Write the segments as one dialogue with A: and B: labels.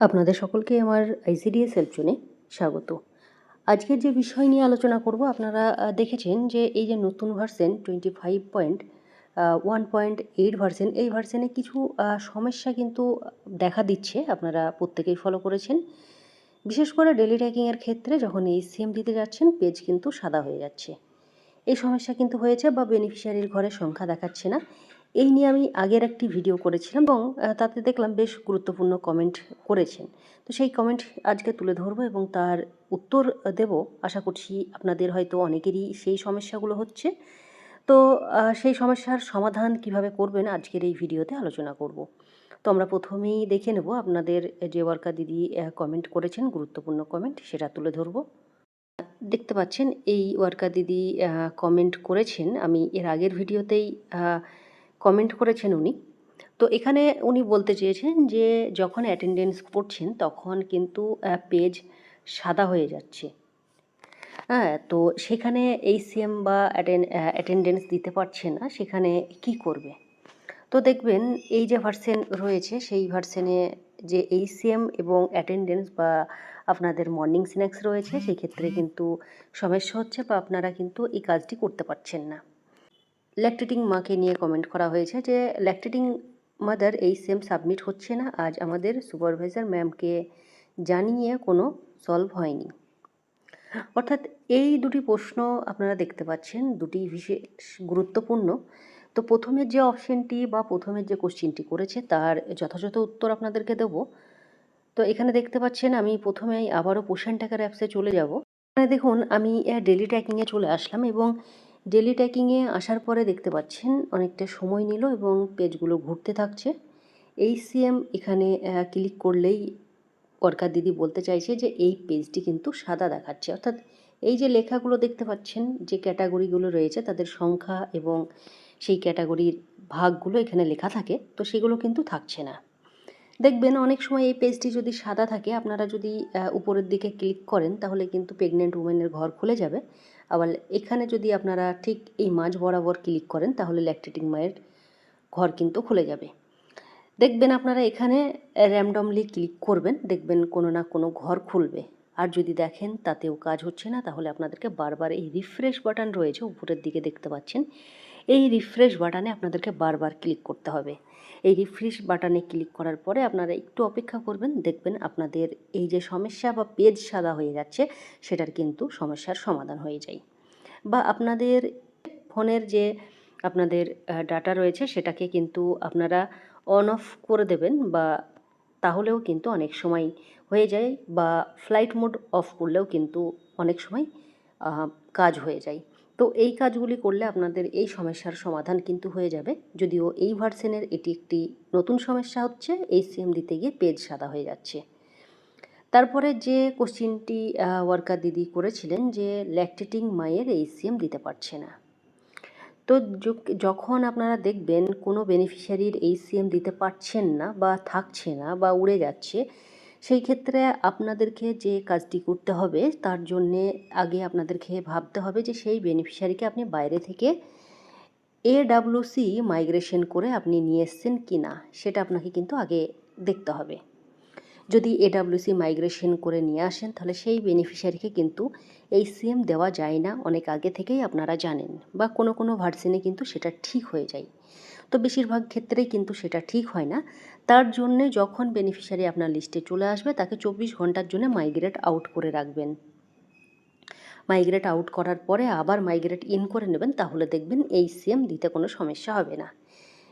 A: আপনাদের সকলকে আমার আইসিডিএস হেল্প স্বাগত। আজকের যে বিষয় নিয়ে আলোচনা করব, আপনারা দেখেছেন যে এই যে নতুন version twenty five point one point eight version এই ভার্সেনে কিছু সমস্যা কিন্তু দেখা দিচ্ছে, আপনারা প্রত্যেকেই ফলো করেছেন। বিশেষ করে ডেলি ট্র্যাকিংয়ের ক্ষেত্রে যখন এই সিএম দিতে যাচ্ছেন পেজ কিন্তু সাদা হয়ে যাচ্ছে। এই সমস্যা কিন্তু হয়েছে বা বেনিফিশিয়ারির ঘরের সংখ্যা দেখাচ্ছে না। এই নিয়ে আমি আগের একটি ভিডিও করেছিলাম এবং তাতে দেখলাম বেশ গুরুত্বপূর্ণ কমেন্ট করেছেন। তো সেই কমেন্ট আজকে তুলে ধরবো এবং তার উত্তর দেব। আশা করছি আপনাদের হয়তো অনেকেরই সেই সমস্যাগুলো হচ্ছে। তো সেই সমস্যার সমাধান কীভাবে করবেন আজকের এই ভিডিওতে আলোচনা করব। তো আমরা প্রথমেই দেখে নেব আপনাদের যে ওয়ার্কার দিদি কমেন্ট করেছেন, গুরুত্বপূর্ণ কমেন্ট সেটা তুলে ধরবো। দেখতে পাচ্ছেন, এই ওয়ার্কার দিদি কমেন্ট করেছেন। আমি এর আগের ভিডিওতেই কমেন্ট করেছেন উনি। তো এখানে উনি বলতে চেয়েছেন যে, যখন অ্যাটেন্ডেন্স করছেন তখন কিন্তু পেজ সাদা হয়ে যাচ্ছে। হ্যাঁ তো সেখানে এই সিএম বা অ্যাটেন্ডেন্স দিতে পারছে না, সেখানে কি করবে? তো দেখবেন এই যে ভার্সেন রয়েছে, সেই ভার্সেনে যে এইচসিএম এবং অ্যাটেন্ডেন্স বা আপনাদের মর্নিং স্ন্যাক্স রয়েছে সেই ক্ষেত্রে কিন্তু সমস্যা হচ্ছে বা আপনারা কিন্তু এই কাজটি করতে পারছেন না। ল্যাকটেটিং মাকে নিয়ে কমেন্ট করা হয়েছে যে ল্যাকটেটিং মাদার এই সেম সাবমিট হচ্ছে না। আজ আমাদের সুপারভাইজার ম্যামকে জানিয়ে কোনো সলভ হয়নি। অর্থাৎ এই দুটি প্রশ্ন আপনারা দেখতে পাচ্ছেন, দুটি বিশেষ গুরুত্বপূর্ণ। তো প্রথমের যে অপশনটি বা প্রথমের যে কোশ্চিনটি করেছে, তার যথাযথ উত্তর আপনাদেরকে দেব। তো এখানে দেখতে পাচ্ছেন, আমি প্রথমেই আবারও পোষণ টাকার অ্যাপসে চলে যাব। এখানে দেখুন, আমি ডেলি ট্র্যাকিংয়ে চলে আসলাম এবং ডেলি ট্যাকিংয়ে আসার পরে দেখতে পাচ্ছেন অনেকটা সময় নিল এবং পেজগুলো ঘুরতে থাকছে। এই সিএম এখানে ক্লিক করলেই ওয়ার্কার দিদি বলতে চাইছে যে এই পেজটি কিন্তু সাদা দেখাচ্ছে। অর্থাৎ এই যে লেখাগুলো দেখতে পাচ্ছেন, যে ক্যাটাগরিগুলো রয়েছে, তাদের সংখ্যা এবং সেই ক্যাটাগরির ভাগগুলো এখানে লেখা থাকে, তো সেগুলো কিন্তু থাকছে না। দেখবেন অনেক সময় এই পেজটি যদি সাদা থাকে, আপনারা যদি উপরের দিকে ক্লিক করেন, তাহলে কিন্তু প্রেগনেন্ট উমেনের ঘর খুলে যাবে। আবার এখানে যদি আপনারা ঠিক এই মাঝ বরাবর ক্লিক করেন, তাহলে ল্যাকটেটিং মায়ের ঘর কিন্তু খুলে যাবে। দেখবেন আপনারা এখানে র্যান্ডমলি ক্লিক করবেন, দেখবেন কোনো না কোনো ঘর খুলবে। আর যদি দেখেন তাতেও কাজ হচ্ছে না, তাহলে আপনাদেরকে বারবার এই রিফ্রেশ বাটন রয়েছে, উপরের দিকে দেখতে পাচ্ছেন। এই রিফ্রেশ বাটনে আপনাদেরকে বারবার ক্লিক করতে হবে। এই রিফ্রেশ বাটনে ক্লিক করার পরে আপনারা একটু অপেক্ষা করবেন, দেখবেন আপনাদের এই যে সমস্যা বা পেজ সাদা হয়ে যাচ্ছে, সেটার কিন্তু সমস্যার সমাধান হয়ে যায়। বা আপনাদের ফোনের যে আপনাদের ডাটা রয়েছে, সেটাকে কিন্তু আপনারা অন অফ করে দেবেন বা তাহলেও কিন্তু অনেক সময় হয়ে যায় বা ফ্লাইট মোড অফ করলেও কিন্তু অনেক সময় কাজ হয়ে যায়। তো এই কাজগুলি করলে আপনাদের এই সমস্যার সমাধান কিন্তু হয়ে যাবে। যদিও এই ভার্সেনের এটি একটি নতুন সমস্যা হচ্ছে এই সিএম দিতে গিয়ে পেজ সাদা হয়ে যাচ্ছে। তারপরে যে কোশ্চিনটি ওয়ার্কার দিদি করেছিলেন যে ল্যাকটেটিং মায়ের এই সিএম দিতে পারছে না। তো যখন আপনারা দেখবেন কোনো বেনিফিশিয়ারির এই সিএম দিতে পারছেন না বা থাকছে না বা উড়ে যাচ্ছে সেই ক্ষেত্রে আপনাদেরকে যে কাজটি করতে হবে, তার জন্যে আগে আপনাদেরকে ভাবতে হবে যে সেই বেনিফিশিয়ারিকে আপনি বাইরে থেকে এ ডাব্লিউসি মাইগ্রেশন করে আপনি নিয়ে এসছেন কি না সেটা আপনাকে কিন্তু আগে দেখতে হবে। যদি এডাব্লিউসি মাইগ্রেশন করে নিয়ে আসেন, তাহলে সেই বেনিফিশিয়ারিকে কিন্তু এই সিএম দেওয়া যায় না, অনেক আগে থেকেই আপনারা জানেন, বা কোনো কোনো ভার্সেনে কিন্তু সেটা ঠিক হয়ে যায়। তো বেশিরভাগ ক্ষেত্রেই কিন্তু সেটা ঠিক হয় না। তার জন্যে যখন বেনিফিশিয়ারি আপনার লিস্টে চলে আসবে, তাকে চব্বিশ ঘণ্টার জন্য মাইগ্রেট আউট করে রাখবেন। মাইগ্রেট আউট করার পরে আবার মাইগ্রেট ইন করে নেবেন, তাহলে দেখবেন এই সিএম দিতে কোনো সমস্যা হবে না।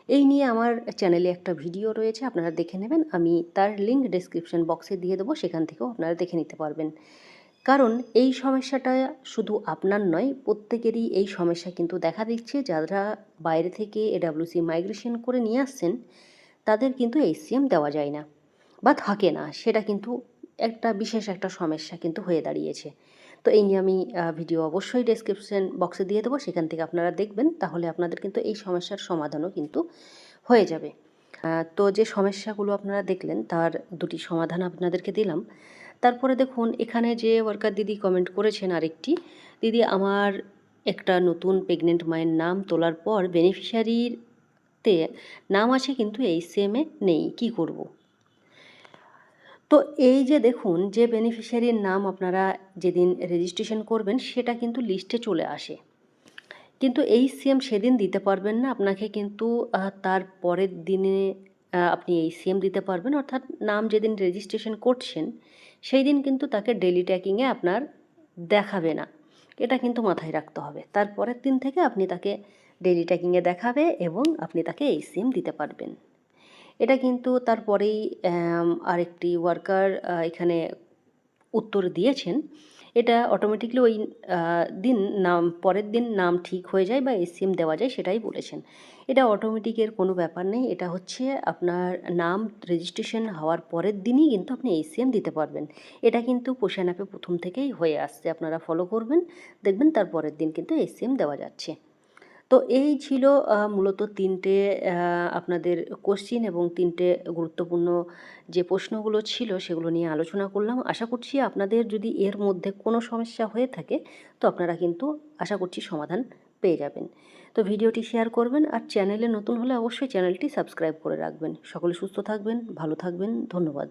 A: এই নিয়ে আমার চ্যানেলে একটা ভিডিও রয়েছে, আপনারা দেখে নেবেন। আমি তার লিঙ্ক ডেসক্রিপশন বক্সে দিয়ে দেবো, সেখান থেকেও আপনারা দেখে নিতে পারবেন। কারণ এই সমস্যাটা শুধু আপনার নয়, প্রত্যেকেরই এই সমস্যা কিন্তু দেখা দিচ্ছে। যারা বাইরে থেকে এডাব্লিউসি মাইগ্রেশন করে নিয়ে আসছেন, তাদের কিন্তু এই সিএম দেওয়া যায় না বা থাকে না। সেটা কিন্তু একটা বিশেষ একটা সমস্যা কিন্তু হয়ে দাঁড়িয়েছে। তো এই নিয়ে আমি ভিডিও অবশ্যই ডেসক্রিপশন বক্সে দিয়ে দেবো। সেখান থেকে আপনারা দেখবেন, তাহলে আপনাদের কিন্তু এই সমস্যার সমাধানও কিন্তু হয়ে যাবে। তো যে সমস্যাগুলো আপনারা দেখলেন, তার দুটি সমাধান আপনাদেরকে দিলাম। তারপরে দেখুন, এখানে যে ওয়ার্কার দিদি কমেন্ট করেছেন আরেকটি, দিদি আমার একটা নতুন প্রেগনেন্ট মায়ের নাম তোলার পর বেনিফিশিয়ারিতে নাম আছে কিন্তু এই সেমে নেই, কি করব? তো এই যে দেখুন, যে বেনিফিশিয়ারির নাম আপনারা যেদিন রেজিস্ট্রেশন করবেন, সেটা কিন্তু লিস্টে চলে আসে। কিন্তু এই সিএম সেদিন দিতে পারবেন না, আপনাকে কিন্তু তার পরের দিনে আপনি এই সিএম দিতে পারবেন, অর্থাৎ নাম যেদিন রেজিস্ট্রেশন করছেন সেই দিন কিন্তু তাকে ডেলি ট্যাকিংয়ে আপনার দেখাবে না। এটা কিন্তু মাথায় রাখতে হবে। তারপরের দিন থেকে আপনি তাকে ডেলি ট্যাকিংয়ে দেখাবে এবং আপনি তাকে এই সিম দিতে পারবেন। এটা কিন্তু তারপরেই আরেকটি ওয়ার্কার এখানে উত্তর দিয়েছেন, এটা অটোমেটিকলি ওই দিন নাম, পরের দিন নাম ঠিক হয়ে যায় বা এসিএম দেওয়া যায় সেটাই বলেছেন। এটা অটোমেটিকের কোনো ব্যাপার নেই, এটা হচ্ছে আপনার নাম রেজিস্ট্রেশন হওয়ার পরের দিনই কিন্তু আপনি এসিএম দিতে পারবেন। এটা কিন্তু পোষণ অ্যাপে প্রথম থেকেই হয়ে আসছে, আপনারা ফলো করবেন, দেখবেন তার পরের দিন কিন্তু এসিএম দেওয়া যাচ্ছে। তো এই ছিল মূলত তিনটে আপনাদের কোশ্চিন এবং তিনটে গুরুত্বপূর্ণ যে প্রশ্নগুলো ছিল সেগুলো নিয়ে আলোচনা করলাম। আশা করছি আপনাদের যদি এর মধ্যে কোনো সমস্যা হয়ে থাকে, তো আপনারা কিন্তু আশা করছি সমাধান পেয়ে যাবেন। তো ভিডিওটি শেয়ার করবেন আর চ্যানেলে নতুন হলে অবশ্যই চ্যানেলটি সাবস্ক্রাইব করে রাখবেন। সকলে সুস্থ থাকবেন, ভালো থাকবেন, ধন্যবাদ।